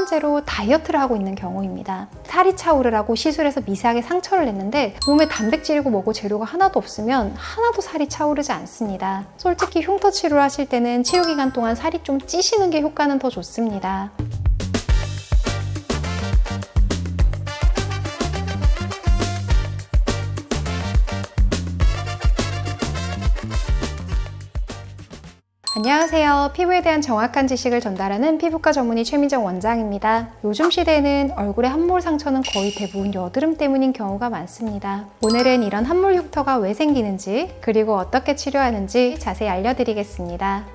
번째로 다이어트를 하고 있는 경우입니다. 살이 차오르라고 시술해서 미세하게 상처를 냈는데 몸에 단백질이고 뭐고 재료가 하나도 없으면 하나도 살이 차오르지 않습니다. 솔직히 흉터 치료를 하실 때는 치료 기간 동안 살이 좀 찌시는 게 효과는 더 좋습니다. 안녕하세요. 피부에 대한 정확한 지식을 전달하는 피부과 전문의 최민정 원장입니다. 요즘 시대에는 얼굴에 함몰 상처는 거의 대부분 여드름 때문인 경우가 많습니다. 오늘은 이런 함몰 흉터가 왜 생기는지, 그리고 어떻게 치료하는지 자세히 알려드리겠습니다.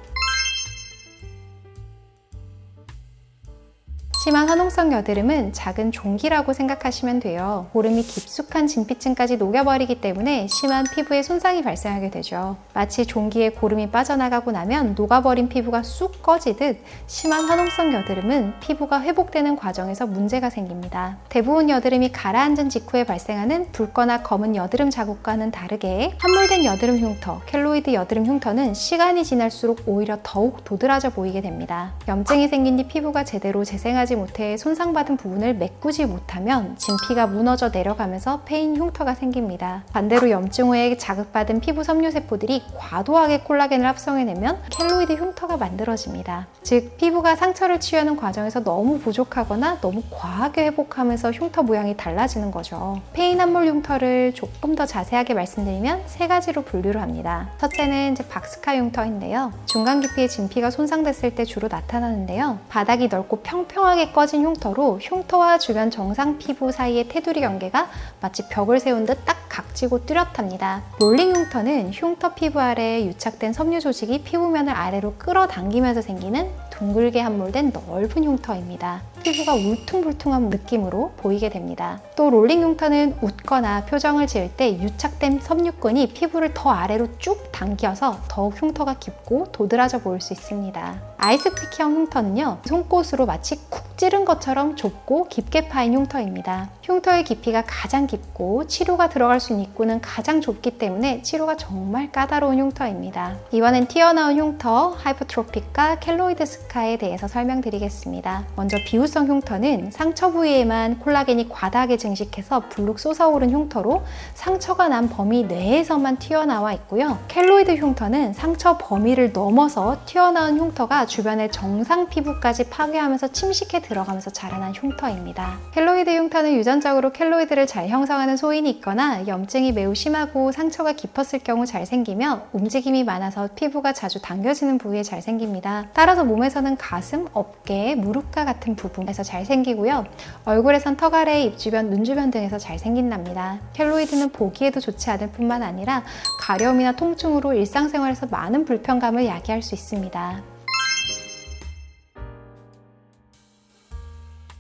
심한 화농성 여드름은 작은 종기라고 생각하시면 돼요. 고름이 깊숙한 진피층까지 녹여버리기 때문에 심한 피부에 손상이 발생하게 되죠. 마치 종기에 고름이 빠져나가고 나면 녹아버린 피부가 쑥 꺼지듯 심한 화농성 여드름은 피부가 회복되는 과정에서 문제가 생깁니다. 대부분 여드름이 가라앉은 직후에 발생하는 붉거나 검은 여드름 자국과는 다르게 함몰된 여드름 흉터, 켈로이드 여드름 흉터는 시간이 지날수록 오히려 더욱 도드라져 보이게 됩니다. 염증이 생긴 뒤 피부가 제대로 재생하지 못해 손상받은 부분을 메꾸지 못하면 진피가 무너져 내려가면서 패인 흉터가 생깁니다. 반대로 염증 후에 자극받은 피부 섬유세포들이 과도하게 콜라겐을 합성해내면 켈로이드 흉터가 만들어집니다. 즉, 피부가 상처를 치유하는 과정에서 너무 부족하거나 너무 과하게 회복하면서 흉터 모양이 달라지는 거죠. 페인 함몰 흉터를 조금 더 자세하게 말씀드리면 세 가지로 분류를 합니다. 첫째는 이제 박스카 흉터인데요. 중간 깊이의 진피가 손상됐을 때 주로 나타나는데요. 바닥이 넓고 평평하게 꺼진 흉터로 흉터와 주변 정상 피부 사이의 테두리 경계가 마치 벽을 세운 듯 딱 각지고 뚜렷합니다. 롤링 흉터는 흉터 피부 아래에 유착된 섬유 조직이 피부면을 아래로 끌어당기면서 생기는 둥글게 함몰된 넓은 흉터입니다. 피부가 울퉁불퉁한 느낌으로 보이게 됩니다. 또 롤링 흉터는 웃거나 표정을 지을 때 유착된 섬유근이 피부를 더 아래로 쭉 당겨서 더욱 흉터가 깊고 도드라져 보일 수 있습니다. 아이스피키형 흉터는요, 손꽃으로 마치 쿡 찌른 것처럼 좁고 깊게 파인 흉터입니다. 흉터의 깊이가 가장 깊고 치료가 들어갈 수 있는 입구는 가장 좁기 때문에 치료가 정말 까다로운 흉터입니다. 이번엔 튀어나온 흉터, 하이퍼트로픽과 켈로이드 스카에 대해서 설명드리겠습니다. 먼저 비우성 흉터는 상처 부위에만 콜라겐이 과다하게 증식해서 불룩 솟아오른 흉터로 상처가 난 범위 내에서만 튀어나와 있고요. 켈로이드 흉터는 상처 범위를 넘어서 튀어나온 흉터가 주변의 정상 피부까지 파괴하면서 침식해 들어가면서 자라난 흉터입니다. 켈로이드 흉터는 유전적으로 켈로이드를 잘 형성하는 소인이 있거나 염증이 매우 심하고 상처가 깊었을 경우 잘 생기며 움직임이 많아서 피부가 자주 당겨지는 부위에 잘 생깁니다. 따라서 몸에서는 가슴, 어깨, 무릎과 같은 부분에서 잘 생기고요. 얼굴에선 턱 아래, 입 주변, 눈 주변 등에서 잘 생긴답니다. 켈로이드는 보기에도 좋지 않을 뿐만 아니라 가려움이나 통증으로 일상생활에서 많은 불편감을 야기할 수 있습니다.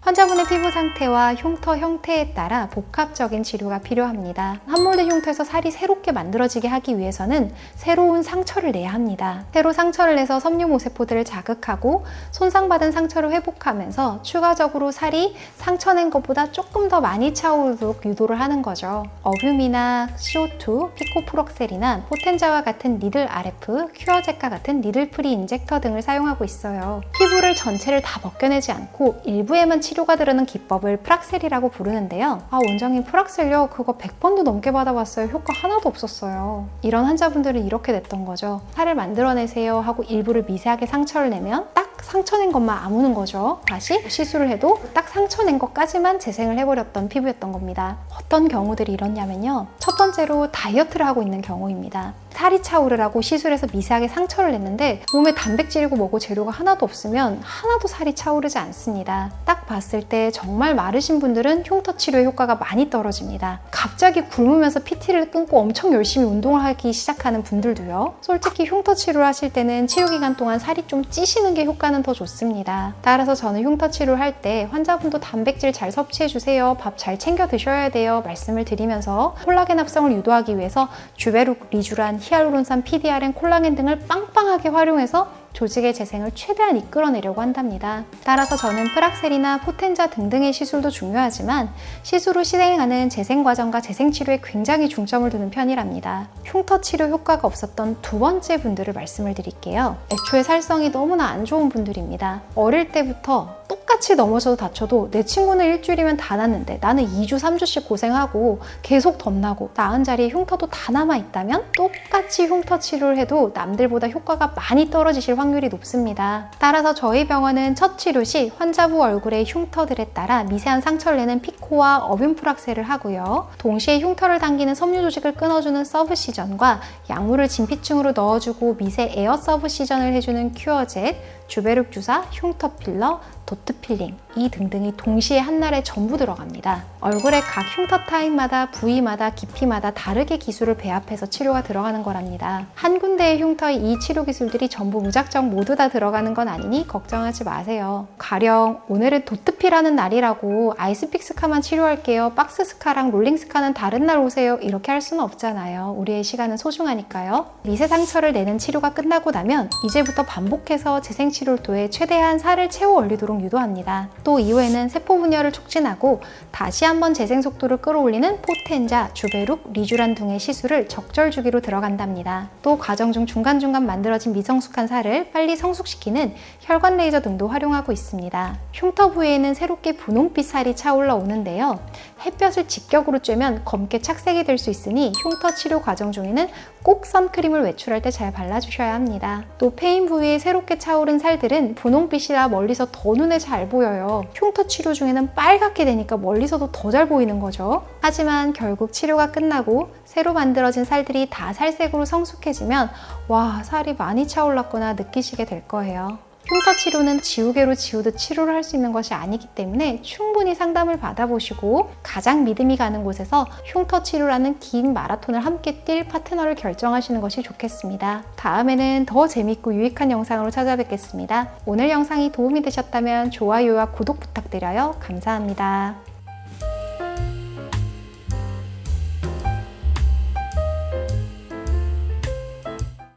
환자분의 피부 상태와 흉터 형태에 따라 복합적인 치료가 필요합니다. 함몰된 흉터에서 살이 새롭게 만들어지게 하기 위해서는 새로운 상처를 내야 합니다. 새로 상처를 내서 섬유모세포들을 자극하고 손상받은 상처를 회복하면서 추가적으로 살이 상처낸 것보다 조금 더 많이 차오르도록 유도를 하는 거죠. 어뷸이나 CO2, 피코프록셀이나 포텐자와 같은 니들 RF, 큐어젯과 같은 니들 프리 인젝터 등을 사용하고 있어요. 피부를 전체를 다 벗겨내지 않고 일부에만 치료 치료가 들어는 기법을 프락셀이라고 부르는데요. 아, 원장님 프락셀요? 그거 100번도 넘게 받아봤어요. 효과 하나도 없었어요. 이런 환자분들은 이렇게 됐던 거죠. 살을 만들어내세요 하고 일부를 미세하게 상처를 내면 딱 상처낸 것만 아무는 거죠. 다시 시술을 해도 딱 상처낸 것까지만 재생을 해버렸던 피부였던 겁니다. 어떤 경우들이 이렇냐면요. 첫 번째로 다이어트를 하고 있는 경우입니다. 살이 차오르라고 시술해서 미세하게 상처를 냈는데 몸에 단백질이고 뭐고 재료가 하나도 없으면 하나도 살이 차오르지 않습니다. 딱 봤을 때 정말 마르신 분들은 흉터 치료의 효과가 많이 떨어집니다. 갑자기 굶으면서 PT를 끊고 엄청 열심히 운동을 하기 시작하는 분들도요. 솔직히 흉터 치료를 하실 때는 치료 기간 동안 살이 좀 찌시는 게 효과는 더 좋습니다. 따라서 저는 흉터 치료를 할 때 환자분도 단백질 잘 섭취해 주세요. 밥 잘 챙겨 드셔야 돼요. 말씀을 드리면서 콜라겐 합성을 유도하기 위해서 주베룩, 리주란, 히알루론산, PDRN, 콜라겐 등을 빵빵하게 활용해서 조직의 재생을 최대한 이끌어내려고 한답니다. 따라서 저는 프락셀이나 포텐자 등등의 시술도 중요하지만 시술 후 실행하는 재생 과정과 재생 치료에 굉장히 중점을 두는 편이랍니다. 흉터 치료 효과가 없었던 두 번째 분들을 말씀을 드릴게요. 애초에 살성이 너무나 안 좋은 분들입니다. 어릴 때부터 똑같이 넘어져서 다쳐도 내 친구는 일주일이면 다 낫는데 나는 2주, 3주씩 고생하고 계속 덧나고 나은 자리에 흉터도 다 남아있다면 똑같이 흉터 치료를 해도 남들보다 효과가 많이 떨어지실 확률이 높습니다. 따라서 저희 병원은 첫 치료 시 환자부 얼굴의 흉터들에 따라 미세한 상처를 내는 피코와 어뷸프락세를 하고요. 동시에 흉터를 당기는 섬유 조직을 끊어주는 서브시전과 약물을 진피층으로 넣어주고 미세 에어 서브시전을 해주는 큐어젯, 주베룩 주사, 흉터 필러, 도트 필링 이 등등이 동시에 한날에 전부 들어갑니다. 얼굴의 각 흉터 타입마다 부위마다 깊이마다 다르게 기술을 배합해서 치료가 들어가는 거랍니다. 한 군데의 흉터의 이 치료 기술들이 전부 무작정 모두 다 들어가는 건 아니니 걱정하지 마세요. 가령 오늘은 도트피라는 날이라고 아이스픽 스카만 치료할게요. 박스 스카랑 롤링 스카는 다른 날 오세요. 이렇게 할 수는 없잖아요. 우리의 시간은 소중하니까요. 미세 상처를 내는 치료가 끝나고 나면 이제부터 반복해서 재생 치료를 통해 최대한 살을 채워 올리도록 유도합니다. 또 이후에는 세포 분열을 촉진하고 다시 한번 재생 속도를 끌어올리는 포텐자, 주베룩, 리쥬란 등의 시술을 적절 주기로 들어간답니다. 또 과정 중 중간중간 만들어진 미성숙한 살을 빨리 성숙시키는 혈관 레이저 등도 활용하고 있습니다. 흉터 부위에는 새롭게 분홍빛 살이 차올라 오는데요. 햇볕을 직격으로 쬐면 검게 착색이 될 수 있으니 흉터 치료 과정 중에는 꼭 선크림을 외출할 때 잘 발라주셔야 합니다. 또 페인 부위에 새롭게 차오른 살들은 분홍빛이라 멀리서 더 눈에 잘 보여 요. 흉터 치료 중에는 빨갛게 되니까 멀리서도 더 잘 보이는 거죠. 하지만 결국 치료가 끝나고 새로 만들어진 살들이 다 살색으로 성숙해지면 와 살이 많이 차올랐구나 느끼시게 될 거예요. 흉터 치료는 지우개로 지우듯 치료를 할 수 있는 것이 아니기 때문에 충분히 상담을 받아보시고 가장 믿음이 가는 곳에서 흉터 치료라는 긴 마라톤을 함께 뛸 파트너를 결정하시는 것이 좋겠습니다. 다음에는 더 재밌고 유익한 영상으로 찾아뵙겠습니다. 오늘 영상이 도움이 되셨다면 좋아요와 구독 부탁드려요. 감사합니다.